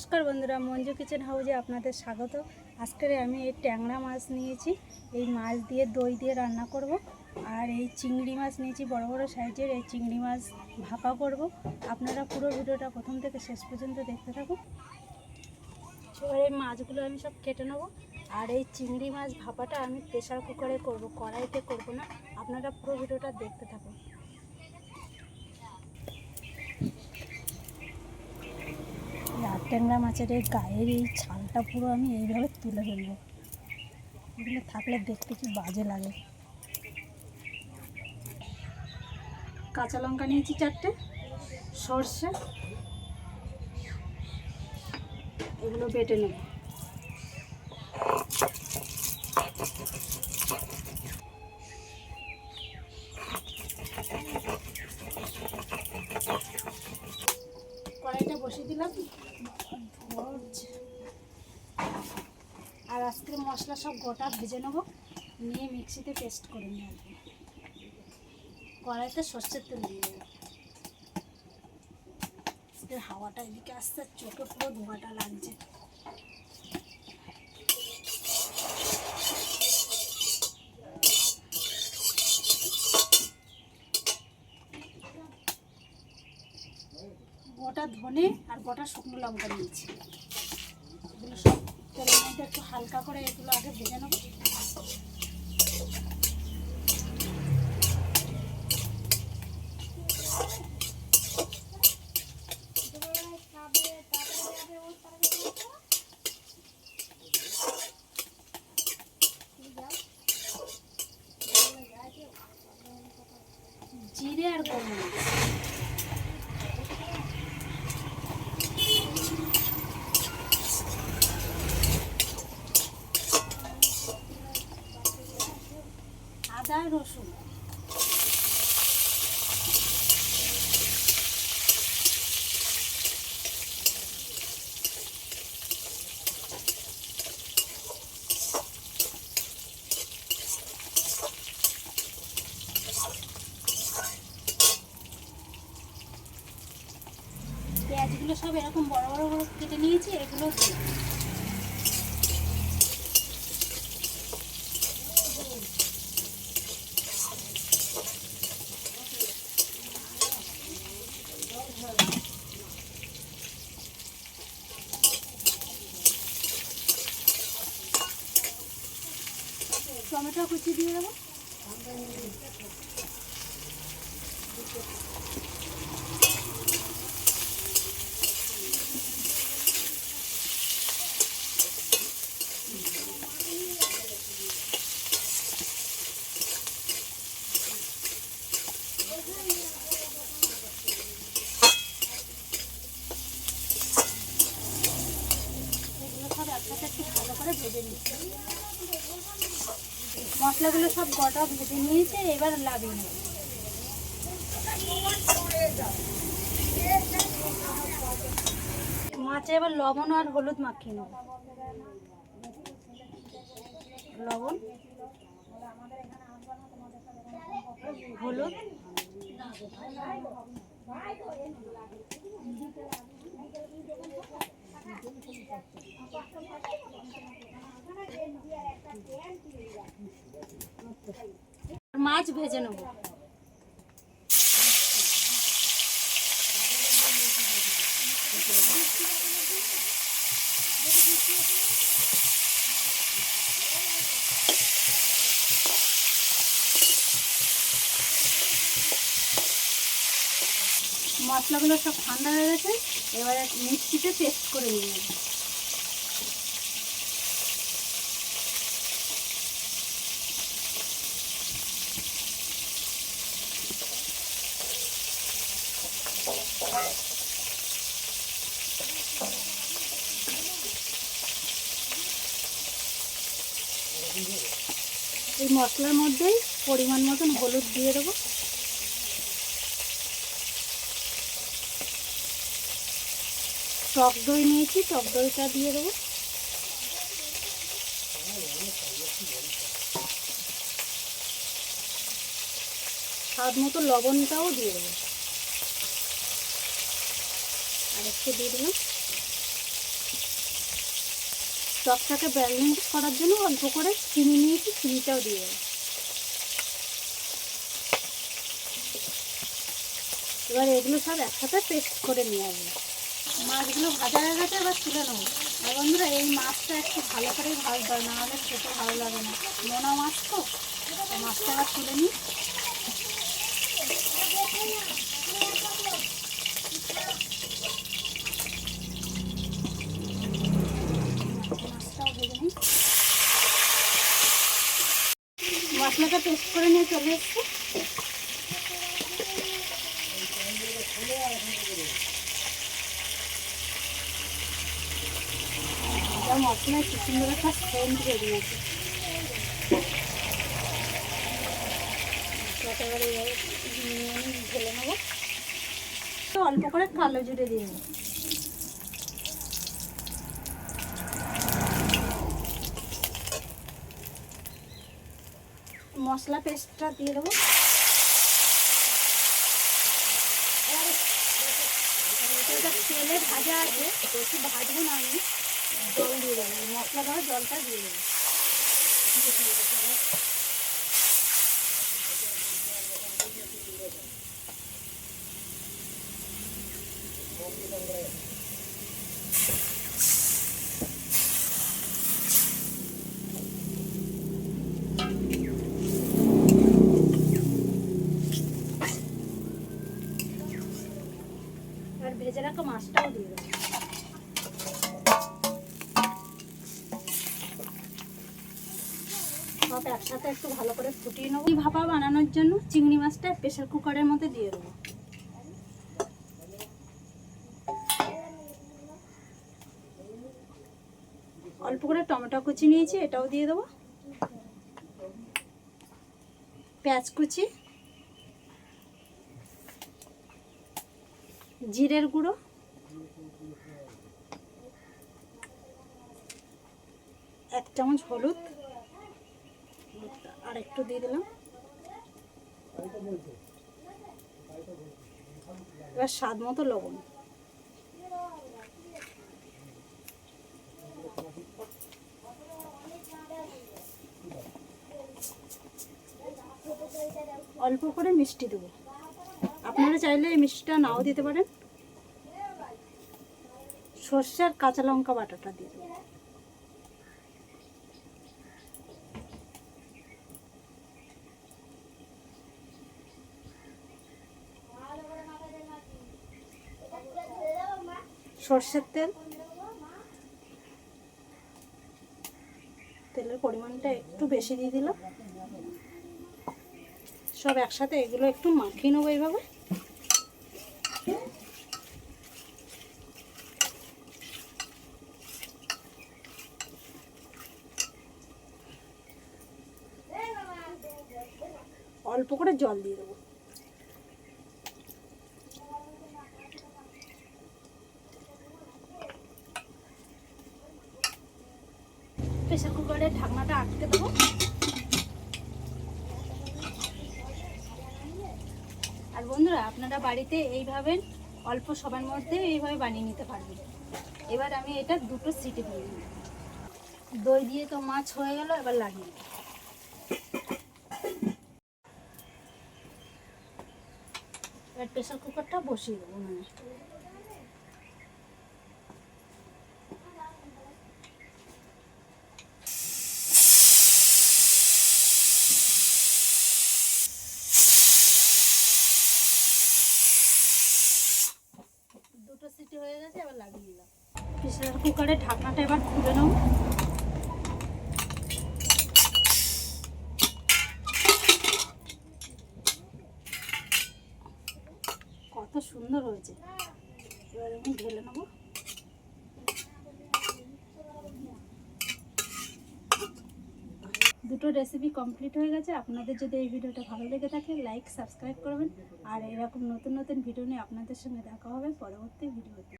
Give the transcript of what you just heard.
নমস্কার বন্ধুরা, মঞ্জু কিচেন হাউজে আপনাদের স্বাগত। আজকের আমি এই ট্যাংরা মাছ নিয়েছি, এই মাছ দিয়ে দই দিয়ে রান্না করব, আর এই চিংড়ি মাছ নিয়েছি, বড় বড় সাইজের এই চিংড়ি মাছ ভাপা করব। আপনারা পুরো ভিডিওটা প্রথম থেকে শেষ পর্যন্ত দেখতে থাকুন। এবার এই মাছগুলো আমি সব কেটে নেব, আর এই চিংড়ি মাছ ভাপাটা আমি প্রেশার কুকারে করব, কড়াইতে করব না, আপনারা পুরো ভিডিওটা দেখতে থাকুন। এই ট্যাংরা মাছের এই গায়ের এই ছালটা পুরো আমি এইভাবে তুলে ফেলব এগুলো থাকলে দেখতে কি বাজে লাগে। কাঁচা লঙ্কা নিয়েছি চারটে, সর্ষে। এগুলো বেটে নেব কড়াইটা বসিয়ে দিলাম ধরছে। আর আজকের মশলা সব গোটা ভেজে নেব, নিয়ে মিক্সিতে পেস্ট করে নিয়ে কড়াইতে সর্ষের তেল দিয়ে দেবো। হাওয়াটা এদিকে আসতে চোখে পুরো ধোঁয়াটা লাগছে। গোটা ধনে আর গোটা শুকনো লঙ্কা নিয়েছি এগুলো সব তেলের মধ্যে একটু হালকা করে এগুলো আগে ভেজে নেব। জিরে আর গোলমরিচ রসুন পেঁয়াজগুলো সব এরকম বড় বড় করে কেটে নিয়েছি এগুলো টমেটো কুচি দিয়ে দেবো এগুলো সব একসাথে একটু ভালো করে ভেজে নিচ্ছি মশলাগুলো সব গোটা ভেজে নিয়েছে, এবার লাভিয়ে নেব। মাছে এবার লবণ আর হলুদ মাখিয়ে নেব। লবণ, হলুদ। মাছ ভেজে নেব। মশলাগুলো সব ঠান্ডা হয়ে গেছে এবারে মিক্সিতে পেস্ট করে নিয়ে এই মশলার মধ্যেই পরিমাণ মতন হলুদ দিয়ে দেবো। টক দই নিয়েছি, টক দইটা দিয়ে দেবো। স্বাদ মতো লবণটাও দিয়ে দেবো। আর একটু দিয়ে দিলাম। টকটাকে ব্যালেন্স করার জন্য অল্প করে চিনি নিয়েছি, চিনিটাও দিয়ে এবার এগুলো সব একসাথে পেস্ট করে নিয়ে আসব। মাছগুলো ভাজা হয়ে গেছে, এবার তুলে নেব। আর বন্ধুরা, এই মাছটা একটু ভালো করেই ভাজতে হয় নাহলে খেতে ভালো লাগে না। নোনা মাছ তো মাছটা এবার তুলে নিই মাছটাও ভেজে নিই মশলাটা পেস্ট করে নিয়ে চলে এসছি। সুন্দর একটা বেরিয়েছে মশলাটা ঢেলে নেব। অল্প করে কালো জিরে দিয়ে দেবো মশলা পেস্টটা দিয়ে দেবো। তেলে ভাজা আছে বেশি ভাজবো না আমি। জল দিয়ে দেবো মশলা দেওয়া জলটা দিয়ে দেবো। আর ভেজে রাখা মাছটাও দিয়ে দেবো। সব একসাথে একটু ভালো করে ফুটিয়ে নেব। ভাপা বানানোর জন্য চিংড়ি মাছটা প্রেশার কুকারের মধ্যে দিয়ে দেবো। অল্প করে টমেটো কুচি নিয়েছি, এটাও দিয়ে দেবো। পেঁয়াজ কুচি। জিরের গুঁড়ো। এক চামচ হলুদ। আর একটু দিয়ে দিলাম। এবার স্বাদ মতো লবণ। অল্প করে মিষ্টি দেবো। আপনারা চাইলে এই মিষ্টিটা নাও দিতে পারেন। সর্ষে আর কাঁচা লঙ্কা বাটাটা দিয়ে দেবো। সর্ষের তেল। তেলের পরিমাণটা একটু বেশি দিয়ে দিলাম। সব একসাথে এগুলো একটু মাখিয়ে নেব এইভাবে। অল্প করে জল দিয়ে দেবো। প্রেসার কুকারের ঢাকনাটা আটকে দেবো। আর বন্ধুরা, আপনারা বাড়িতে এইভাবে অল্প সবার মধ্যে এইভাবে বানিয়ে নিতে পারবেন। এবার আমি এটা দুটো সিটি দিয়ে দই দিয়ে তো মাছ হয়ে গেল, এবার লাগিয়ে এবার প্রেসার কুকারটা বসিয়ে দেবো মানে দুটো সিটি হয়ে গেছে, এবার লাগিয়ে দিলাম। প্রেসার কুকারের ঢাকনাটা এবার খুলে নেব। কত সুন্দর হয়েছে। এবার আমি ঢেলে নেব। দুটো রেসিপি কমপ্লিট হয়ে গেছে। আপনাদের যদি এই ভিডিওটা ভালো লেগে থাকে লাইক সাবস্ক্রাইব করবেন। আর এরকম নতুন নতুন ভিডিও নিয়ে আপনাদের সঙ্গে দেখা হবে পরবর্তী ভিডিওতে